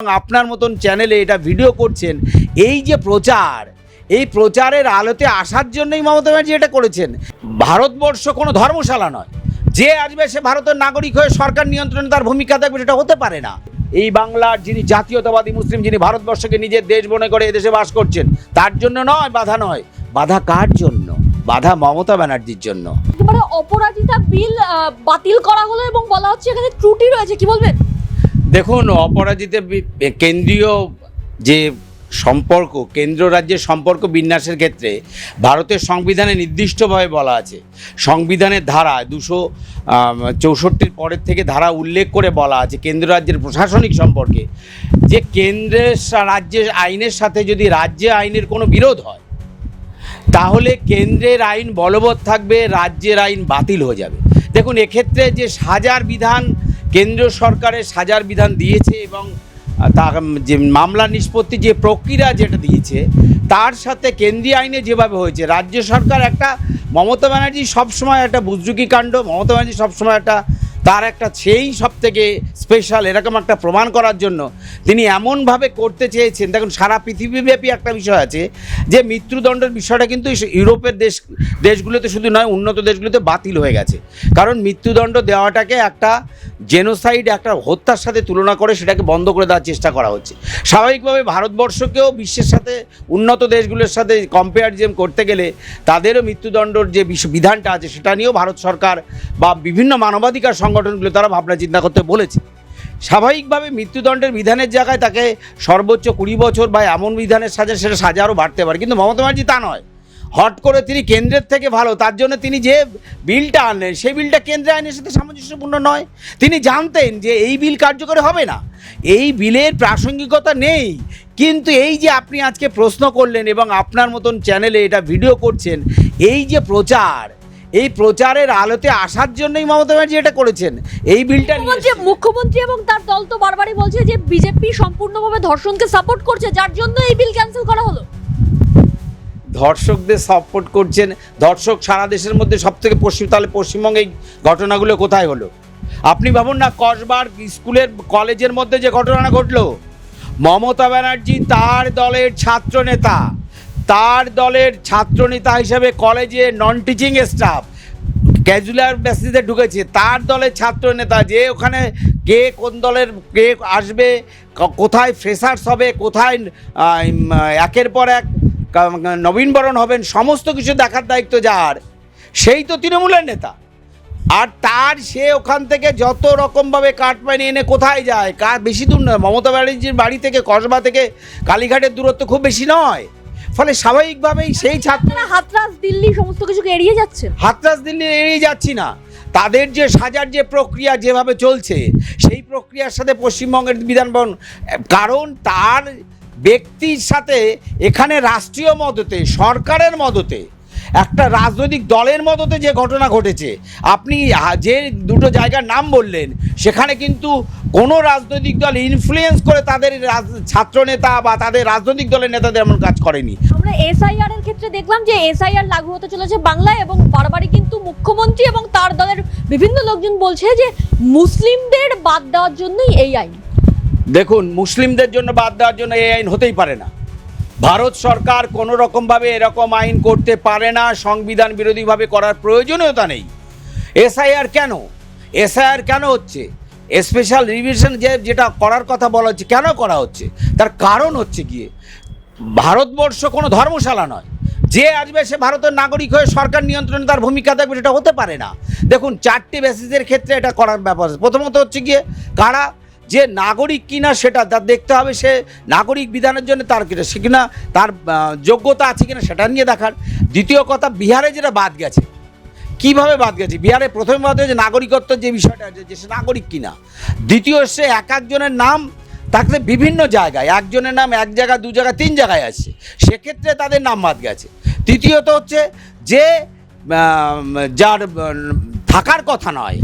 আপনার মতন চ্যানেলে এটা ভিডিও করছেন, এই যে প্রচার, এই প্রচারের আলোতে আসার জন্যই মমতা ব্যানার্জি এটা করেছেন। ভারতবর্ষ কোনো ধর্মশালা নয়। যে আসবে সে ভারতের নাগরিক হয়ে সরকার নিয়ন্ত্রণে তার ভূমিকা থাকবে সেটা হতে পারে না। এই বাংলার যিনি জাতীয়তাবাদী মুসলিম, যিনি ভারতবর্ষকে নিজের দেশ মনে করে এদেশে বাস করছেন, তার জন্য নয়, বাধা নয়। বাধা কার জন্য? বাধা মমতা ব্যানার্জির জন্য। অপরাজিতা বিল বাতিল করা হলো এবং বলা হচ্ছে এখানে ত্রুটি রয়েছে, কি বলবেন? দেখুন, অপরাজিতা কেন্দ্রীয় যে সম্পর্ক, কেন্দ্র রাজ্যের সম্পর্ক বিন্যাসের ক্ষেত্রে ভারতের সংবিধানে নির্দিষ্টভাবে বলা আছে। সংবিধানের ধারা দুশো চৌষট্টির পরের থেকে ধারা উল্লেখ করে বলা আছে কেন্দ্র রাজ্যের প্রশাসনিক সম্পর্কে যে কেন্দ্রের রাজ্যের আইনের সাথে যদি রাজ্যে আইনের কোনো বিরোধ হয়, তাহলে কেন্দ্রের আইন বলবৎ থাকবে, রাজ্যের আইন বাতিল হয়ে যাবে। দেখুন, এক্ষেত্রে যে সাজার বিধান কেন্দ্র সরকারের সাজার বিধান দিয়েছে এবং তা যে মামলা নিষ্পত্তি যে প্রক্রিয়া যেটা দিয়েছে, তার সাথে কেন্দ্রীয় আইনে যেভাবে হয়েছে, রাজ্য সরকার একটা, মমতা ব্যানার্জি সবসময় একটা বুজরুকি কাণ্ড, মমতা ব্যানার্জি সবসময় একটা তার একটা সেই সব থেকে স্পেশাল এরকম একটা প্রমাণ করার জন্য তিনি এমনভাবে করতে চেয়েছেন। দেখুন, সারা পৃথিবীব্যাপী একটা বিষয় আছে যে মৃত্যুদণ্ডের বিষয়টা কিন্তু ইউরোপের দেশ, দেশগুলোতে শুধু নয়, উন্নত দেশগুলোতে বাতিল হয়ে গেছে। কারণ মৃত্যুদণ্ড দেওয়াটাকে একটা জেনোসাইড একটা হত্যার সাথে তুলনা করে সেটাকে বন্ধ করে দেওয়ার চেষ্টা করা হচ্ছে। স্বাভাবিকভাবে ভারতবর্ষকেও বিশ্বের সাথে, উন্নত দেশগুলোর সাথে কম্পেয়ারিজম করতে গেলে তাদেরও মৃত্যুদণ্ডর যে বিধানটা আছে, সেটা নিয়েও ভারত সরকার বা বিভিন্ন মানবাধিকার সংগঠনগুলো তারা ভাবনা চিন্তা করতে বলেছে। স্বাভাবিকভাবে মৃত্যুদণ্ডের বিধানের জায়গায় তাকে সর্বোচ্চ কুড়ি বছর বা এমন বিধানের সাজা, সেটা সাজা আরও বাড়তে পারে। কিন্তু মমতা ব্যানার্জি তা নয়। হট করে তিনি কেন্দ্রের থেকে ভালো, তার জন্য তিনি যে বিলটা আনলেন, সেই বিলটা কেন্দ্রে আইনের সাথে সামঞ্জস্যপূর্ণ নয়। তিনি জানতেন যে এই বিল কার্যকরী হবে না। এই বিলের প্রাসঙ্গিকতা নেই। কিন্তু এই যে আপনি আজকে প্রশ্ন করলেন এবং আপনার মতন চ্যানেলে এটা ভিডিও করছেন, এই যে প্রচার এই প্রচারের আলোতে আসার জন্যই মমতা ব্যানার্জি এটা করেছেন। এই বিলটা নিয়ে মুখ্যমন্ত্রী মুখ্যমন্ত্রী এবং তার দল তো বারবারই বলছে যে বিজেপি সম্পূর্ণভাবে ধর্ষণকে সাপোর্ট করছে যার জন্য এই বিল ক্যান্সেল করা হলো। ধর্ষকদের সাপোর্ট করছেন। ধর্ষক সারা দেশের মধ্যে সব থেকে পশ্চিম তাহলে পশ্চিমবঙ্গে এই ঘটনাগুলো কোথায় হলো? আপনি ভাবুন না কসবার স্কুলের কলেজের মধ্যে যে ঘটনা ঘটলো মমতা ব্যানার্জি তার দলের ছাত্র নেতা তার দলের ছাত্র নেতা হিসেবে কলেজে নন টিচিং স্টাফ ক্যাজুয়াল বেসিসে ঢুকেছে। তার দলের ছাত্র নেতা যে ওখানে কে কোন দলের কে আসবে কোথায় ফ্রেশার্স হবে, কোথায় একের পর এক নবীনবরণ হবেন, সমস্ত কিছু দেখার দায়িত্ব যার। সেই তো তৃণমূলের নেতা। আর তার সে ওখান থেকে যত রকমভাবে কাঠ কাটমানি এনে কোথায় যায়, কার বেশি দূর নয়। মমতা ব্যানার্জির বাড়ি থেকে, কসবা থেকে কালীঘাটের দূরত্ব খুব বেশি নয়। ফলে স্বাভাবিকভাবেই সেই ছাত্র হাতরাস দিল্লি সমস্ত কিছুকে এড়িয়ে যাচ্ছে। হাতরাস দিল্লি এড়িয়ে যাচ্ছি না। তাদের যে সাজার যে প্রক্রিয়া যেভাবে চলছে সেই প্রক্রিয়ার সাথে পশ্চিমবঙ্গের বিধানভবন কারণ তার ব্যক্তির সাথে এখানে রাষ্ট্রীয় মদতে সরকারের মদতে একটা রাজনৈতিক দলের মতোতে যে ঘটনা ঘটেছে আপনি যে দুটো জায়গার নাম বললেন সেখানে কিন্তু কোনো রাজনৈতিক দল ইনফ্লুয়েন্স করে তাদের রাজ- ছাত্রনেতা বা তাদের রাজনৈতিক দলের নেতাদের এমন কাজ করেনি। আমরা এসআইআর এর ক্ষেত্রে দেখলাম যে এসআইআর লাগু হতে চলেছে বাংলায় এবং বারবারই কিন্তু মুখ্যমন্ত্রী এবং তার দলের বিভিন্ন লোকজন বলছে যে মুসলিমদের বাদ দেওয়ার জন্যই এই আইন। দেখুন মুসলিমদের জন্য বাদ দেওয়ার জন্য এই আইন হতেই পারে না। ভারত সরকার কোনো রকমভাবে এরকম আইন করতে পারে না, সংবিধান বিরোধীভাবে করার প্রয়োজনীয়তা নেই। এসআইআর কেন? এসআইআর কেন হচ্ছে? স্পেশাল রিভিশন যে যেটা করার কথা বলা হচ্ছে, কেন করা হচ্ছে? তার কারণ হচ্ছে গিয়ে, ভারতবর্ষ কোনো ধর্মশালা নয়। যে আসবে সে ভারতের নাগরিক হয়ে সরকার নিয়ন্ত্রণে তার ভূমিকা থাকবে সেটা হতে পারে না। দেখুন, চারটি বেসিসের ক্ষেত্রে এটা করার ব্যাপার। প্রথমত হচ্ছে গিয়ে, কারা যে নাগরিক কিনা সেটা তার দেখতে হবে। সে নাগরিক বিধানের জন্য তার কিনা সে কিনা তার যোগ্যতা আছে কিনা সেটা নিয়ে দেখার। দ্বিতীয় কথা, বিহারে যেটা বাদ গেছে, কীভাবে বাদ গেছে? বিহারে প্রথমে বাদ হয়েছে নাগরিকত্ব যে বিষয়টা আছে, যে সে নাগরিক কিনা। দ্বিতীয়, সে এক একজনের নাম থাকলে বিভিন্ন জায়গায়, একজনের নাম এক জায়গায়, দু জায়গায়, তিন জায়গায় আসছে। সেক্ষেত্রে তাদের নাম বাদ গেছে। তৃতীয়ত হচ্ছে যে যার থাকার কথা নয়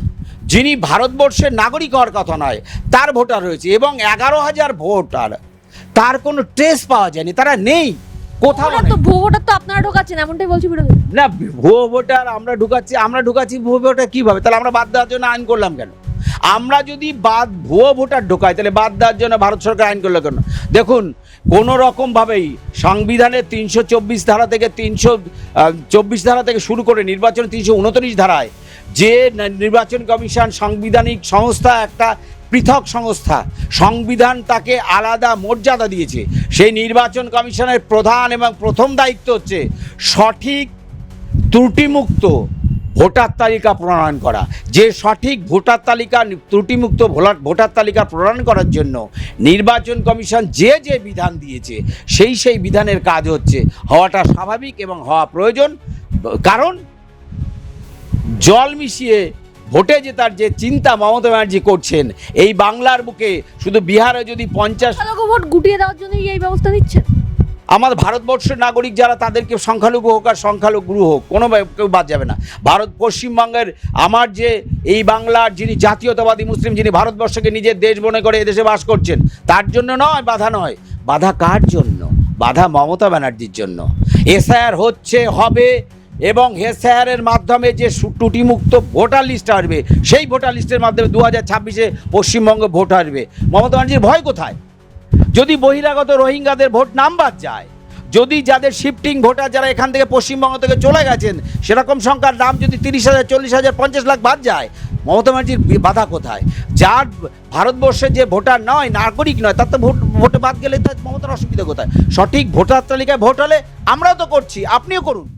যিনি ভারতবর্ষের নাগরিক হওয়ার কথা নয় তার ভোটার রয়েছে এবং এগারো হাজার ভোটার। তার কোনো ট্রেস পাওয়া যায়নি তারা নেই। কোথাও। তো ভুয়ো ভোটার তো আপনারা ঢোকাচ্ছেন এমনটাই বলছি বিরোধী। না ভুয়ো ভোটার আমরা ঢুকাচ্ছি আমরা ঢুকাচ্ছি ভুয়ো ভোটার কীভাবে? তাহলে আমরা বাদ দেওয়ার জন্য আইন করলাম কেন? আমরা যদি বাদ ভুয়ো ভোটার ঢোকাই তাহলে বাদ দেওয়ার জন্য ভারত সরকার আইন করল কেন? দেখুন কোনো রকমভাবেই সংবিধানের তিনশো চব্বিশ ধারা থেকে তিনশো চব্বিশ ধারা থেকে শুরু করে নির্বাচন তিনশো উনত্রিশ ধারায় যে নির্বাচন কমিশন সাংবিধানিক সংস্থা একটা পৃথক সংস্থা, সংবিধান তাকে আলাদা মর্যাদা দিয়েছে। সেই নির্বাচন কমিশনের প্রধান এবং প্রথম দায়িত্ব হচ্ছে সঠিক ত্রুটিমুক্ত ভোটার তালিকা প্রণয়ন করা। যে সঠিক ভোটার তালিকা, ত্রুটিমুক্ত ভোটার তালিকা প্রণয়ন করার জন্য নির্বাচন কমিশন যে যে বিধান দিয়েছে, সেই সেই বিধানের কাজ হচ্ছে হওয়াটা স্বাভাবিক এবং হওয়া প্রয়োজন। কারণ জল মিশিয়ে ভোটে জেতার যে চিন্তা মমতা ব্যানার্জি করছেন এই বাংলার বুকে শুধু বিহারে যদি পঞ্চাশ ভোট গুটিয়ে দেওয়ার জন্যই এই ব্যবস্থা নিচ্ছেন। আমাদের ভারতবর্ষের নাগরিক যারা তাদেরকে সংখ্যালঘু হোক আর সংখ্যালঘু হোক কোনো কেউ বাদ যাবে না। ভারত পশ্চিমবঙ্গের আমার যে এই বাংলার যিনি জাতীয়তাবাদী মুসলিম যিনি ভারতবর্ষকে নিজের দেশ মনে করে এদেশে বাস করছেন তার জন্য নয় বাধা নয়। বাধা কার জন্য? বাধা মমতা ব্যানার্জির জন্য। এসআইআর হচ্ছে হবে এবং এসআইআরের মাধ্যমে যে ত্রুটিমুক্ত ভোটার লিস্ট আসবে, সেই ভোটার লিস্টের মাধ্যমে দু হাজার ছাব্বিশে পশ্চিমবঙ্গে ভোট আসবে। মমতা ব্যানার্জির ভয় কোথায়? যদি বহিরাগত রোহিঙ্গাদের ভোট নাম্বার যায়, যদি যাদের শিফটিং ভোটার যারা এখান থেকে পশ্চিমবঙ্গ থেকে চলে গেছেন, সেরকম সংখ্যার নাম যদি তিরিশ হাজার, চল্লিশ হাজার, পঞ্চাশ লাখ বাদ যায়, মমতা ব্যানার্জির বাধা কোথায়? যার ভারতবর্ষের যে ভোটার নয়, নাগরিক নয়, তার তো ভোট, ভোটে বাদ গেলে তার মমতার অসুবিধা কোথায়? সঠিক ভোটার তালিকায় ভোট হলে আমরাও তো করছি, আপনিও করুন।